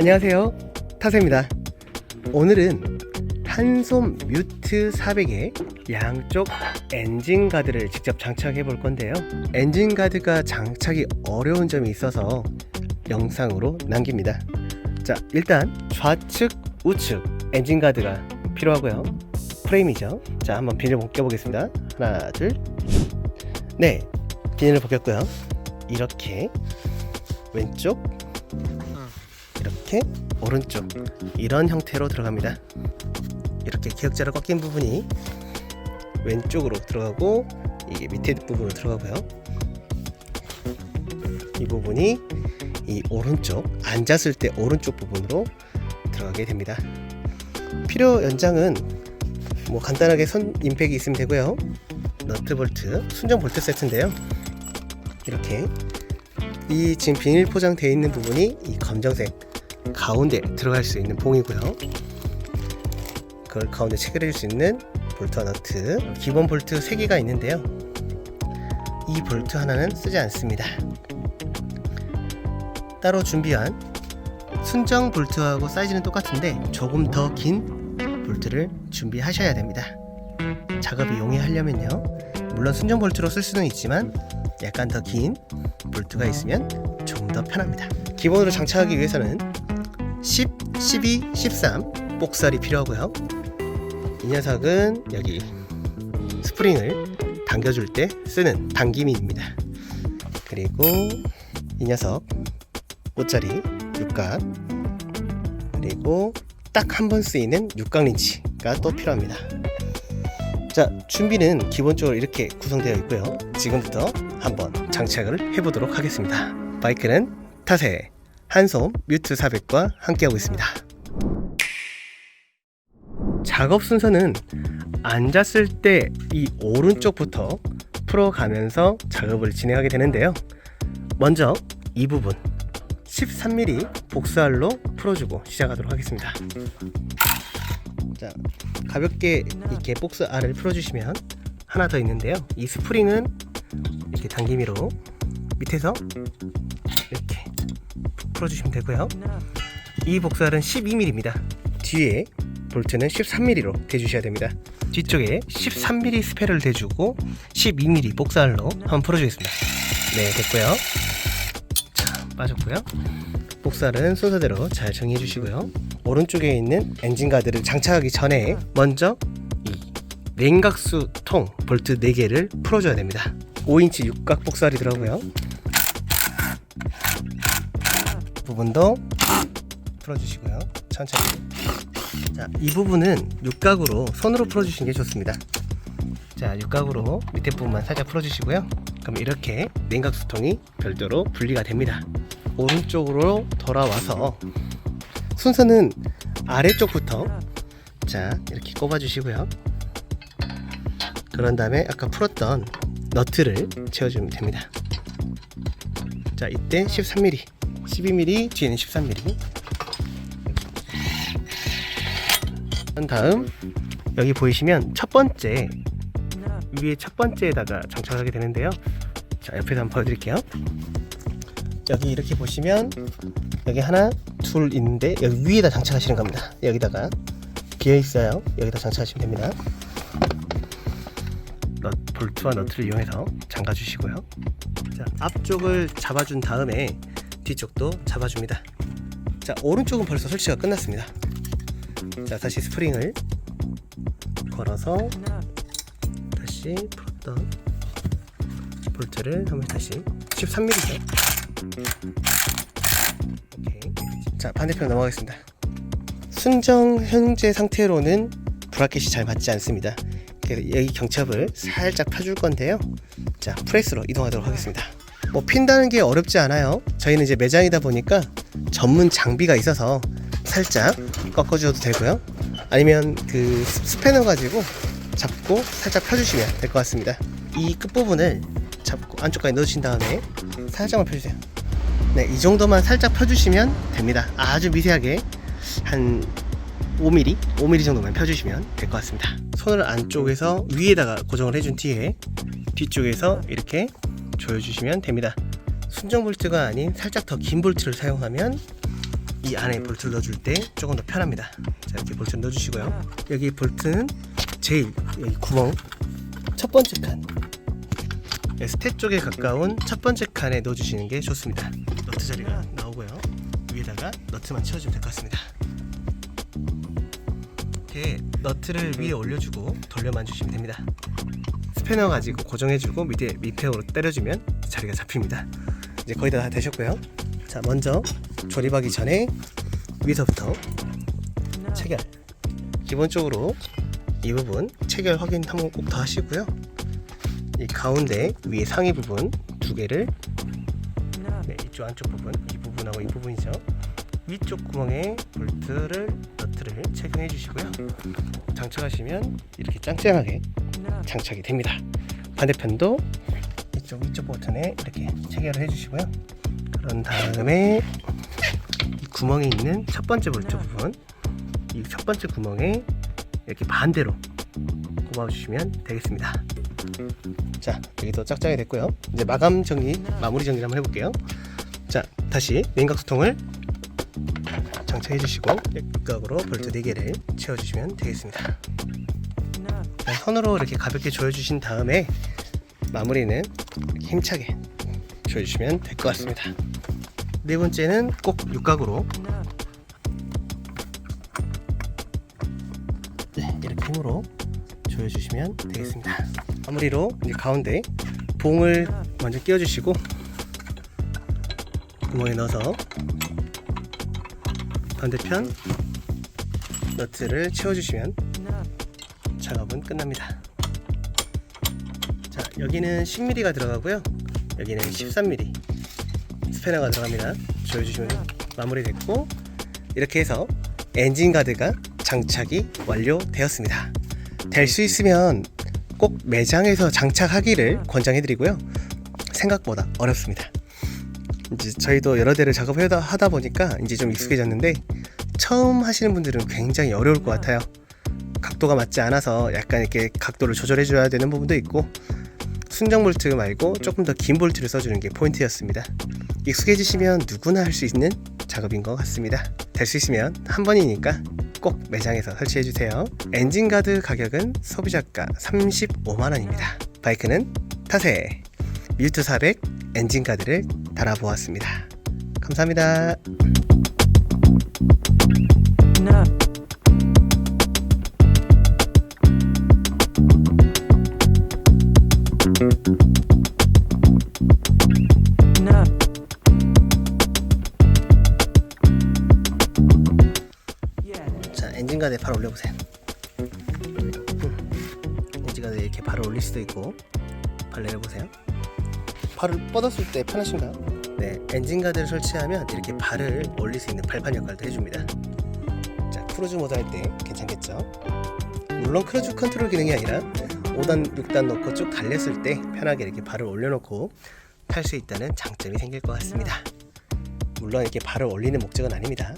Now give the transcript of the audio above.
안녕하세요. 타세입니다. 오늘은 한솜 뮤트 400의 양쪽 엔진 가드를 직접 장착해 볼 건데요. 엔진 가드가 장착이 어려운 점이 있어서 영상으로 남깁니다. 자, 일단 좌측, 우측 엔진 가드가 필요하고요. 프레임이죠. 자, 한번 비닐 벗겨 보겠습니다. 하나, 둘. 네, 비닐을 벗겼고요. 이렇게 왼쪽, 이렇게 오른쪽 이런 형태로 들어갑니다. 이렇게 기역자로 꺾인 부분이 왼쪽으로 들어가고 이게 밑에 부분으로 들어가고요. 이 부분이 이 오른쪽 앉았을 때 오른쪽 부분으로 들어가게 됩니다. 필요 연장은 뭐 간단하게 선 임팩이 있으면 되고요. 너트 볼트, 순정 볼트 세트인데요. 이렇게 이 지금 비닐 포장되어 있는 부분이 이 검정색 가운데 들어갈 수 있는 봉이고요. 그걸 가운데 체결해 줄 수 있는 볼트와 너트 기본 볼트 3개가 있는데요. 이 볼트 하나는 쓰지 않습니다. 따로 준비한 순정 볼트하고 사이즈는 똑같은데 조금 더 긴 볼트를 준비하셔야 됩니다. 작업이 용이하려면요. 물론 순정 볼트로 쓸 수는 있지만 약간 더 긴 볼트가 있으면 좀더 편합니다. 기본으로 장착하기 위해서는 10, 12, 13 복살이 필요하고요. 이 녀석은 여기 스프링을 당겨줄 때 쓰는 당김이입니다. 그리고 이 녀석 5짜리 육각 그리고 딱 한 번 쓰이는 육각 린치가 또 필요합니다. 자 준비는 기본적으로 이렇게 구성되어 있고요. 지금부터 한번 장착을 해보도록 하겠습니다. 바이크는 타세 한솜 뮤트 400과 함께하고 있습니다. 작업 순서는 앉았을 때 이 오른쪽부터 풀어가면서 작업을 진행하게 되는데요. 먼저 이 부분 13mm 복사알로 풀어주고 시작하도록 하겠습니다. 자, 가볍게 이렇게 복스 알을 풀어주시면 하나 더 있는데요. 이 스프링은 이렇게 당기미로 밑에서 풀어주시면 되고요. 이 복사알은 12mm입니다. 뒤에 볼트는 13mm로 대주셔야 됩니다. 뒤쪽에 13mm 스페를 대주고 12mm 복사알로 한번 풀어주겠습니다. 네, 됐고요. 자, 빠졌고요. 복사는 순서대로 잘 정리해 주시고요. 오른쪽에 있는 엔진 가드를 장착하기 전에 먼저 이 냉각수 통 볼트 4개를 풀어줘야 됩니다. 5인치 육각 복사리더라고요. 부분도 풀어주시고요. 천천히. 자, 이 부분은 육각으로 손으로 풀어주시는 게 좋습니다. 자, 육각으로 밑에 부분만 살짝 풀어주시고요. 그럼 이렇게 냉각 수통이 별도로 분리가 됩니다. 오른쪽으로 돌아와서 순서는 아래쪽부터 자 이렇게 꼽아주시고요. 그런 다음에 아까 풀었던 너트를 채워주면 됩니다. 자 이때 13mm, 12mm, 뒤에는 13mm. 한 다음 여기 보이시면 첫 번째 위에 첫 번째에다가 장착하게 되는데요. 자 옆에서 한번 보여드릴게요. 여기 이렇게 보시면 여기 하나 둘 있는데 여기 위에다 장착하시는 겁니다 여기다가 비어 있어요 여기다 장착하시면 됩니다 넛, 볼트와 너트를 이용해서 잠가 주시고요 자 앞쪽을 잡아준 다음에 뒤쪽도 잡아줍니다 자 오른쪽은 벌써 설치가 끝났습니다 자 다시 스프링을 걸어서 다시 풀었던 볼트를 한번 다시 13mm죠 오케이. 자 반대편 넘어가겠습니다. 순정 현재 상태로는 브라켓이 잘 맞지 않습니다. 여기 경첩을 살짝 펴줄 건데요. 자 프레스로 이동하도록 하겠습니다. 뭐 핀다는 게 어렵지 않아요. 저희는 이제 매장이다 보니까 전문 장비가 있어서 살짝 꺾어줘도 되고요. 아니면 그 스- 스패너 가지고 잡고 살짝 펴주시면 될 것 같습니다. 이 끝부분을 잡고 안쪽까지 넣으신 다음에 살짝만 펴주세요. 네, 이 정도만 살짝 펴주시면 됩니다. 아주 미세하게 한 5mm, 5mm 정도만 펴주시면 될 것 같습니다. 손을 안쪽에서 위에다가 고정을 해준 뒤에 뒤쪽에서 이렇게 조여주시면 됩니다. 순정 볼트가 아닌 살짝 더 긴 볼트를 사용하면 이이 안에 볼트를 넣어줄 때 조금 더 편합니다. 자 이렇게 볼트를 넣어주시고요. 여기 볼트는 제일 여기 구멍 첫 번째 칸 스탯 쪽에 가까운 첫 번째 칸에 넣어주시는 게 좋습니다. 너트 자리가 나오고요. 위에다가 너트만 채워주면 될 것 같습니다. 이렇게 너트를 위에 올려주고 돌려만 주시면 됩니다. 스패너 가지고 고정해주고 밑에 밑페어로 때려주면 자리가 잡힙니다. 이제 거의 다 되셨고요. 자 먼저 조립하기 전에 위에서부터 체결. 기본적으로 이 부분 체결 확인 한번 꼭더 하시고요. 이 가운데 위에 상위 부분 두 개를 네, 이쪽 안쪽 부분 이 부분하고 이 부분이죠. 위쪽 구멍에 볼트를 너트를 착용해 주시고요. 장착하시면 이렇게 짱짱하게 장착이 됩니다. 반대편도 이쪽 위쪽 버튼에 이렇게 체결을 해주시고요. 그런 다음에 이 구멍에 있는 첫 번째 볼트 부분, 이 첫 번째 구멍에 이렇게 반대로 꼽아주시면 되겠습니다. 자, 여기도 짝짝이 됐고요. 이제 마감 정리, 마무리 정리 한번 해볼게요. 자, 다시 냉각 수통을 장착해 주시고 육각으로 볼트 4개를 채워주시면 되겠습니다. 자, 손으로 이렇게 가볍게 조여주신 다음에 마무리는 힘차게 조여주시면 될 것 같습니다. 네 번째는 꼭 육각으로 네, 이렇게 힘으로 조여주시면 되겠습니다. 마무리로 이제 가운데 봉을 먼저 끼워주시고 구멍에 넣어서 반대편 너트를 채워주시면 작업은 끝납니다. 자, 여기는 10mm가 들어가고요. 여기는 13mm 스패너가 들어갑니다. 조여주시면 마무리됐고 이렇게 해서 엔진 가드가 장착이 완료되었습니다. 될 수 있으면 꼭 매장에서 장착하기를 권장해드리고요. 생각보다 어렵습니다. 이제 저희도 여러 대를 작업하다 하다 보니까 이제 좀 익숙해졌는데 처음 하시는 분들은 굉장히 어려울 것 같아요. 각도가 맞지 않아서 약간 이렇게 각도를 조절해 줘야 되는 부분도 있고 순정 볼트 말고 조금 더 긴 볼트를 써주는 게 포인트였습니다. 익숙해지시면 누구나 할 수 있는 작업인 것 같습니다. 될 수 있으면 한 번이니까 꼭 매장에서 설치해 주세요. 엔진 가드 가격은 소비자가 35만 원입니다. 바이크는 타세 뮤트 400 엔진 가드를 달아보았습니다. 감사합니다. No. No. 바로 올려보세요. 음. 엔진 가드에 이렇게 바로 올릴 수도 있고 발을 내려보세요. 발을 뻗었을 때 편하신가요? 네, 엔진 가드를 설치하면 이렇게 발을 올릴 수 있는 발판 역할도 해줍니다. 자, 크루즈 모드 할 때 괜찮겠죠? 물론 크루즈 컨트롤 기능이 아니라 5단, 6단 놓고 쭉 달렸을 때 편하게 이렇게 발을 올려놓고 탈 수 있다는 장점이 생길 것 같습니다. 물론 이렇게 발을 올리는 목적은 아닙니다.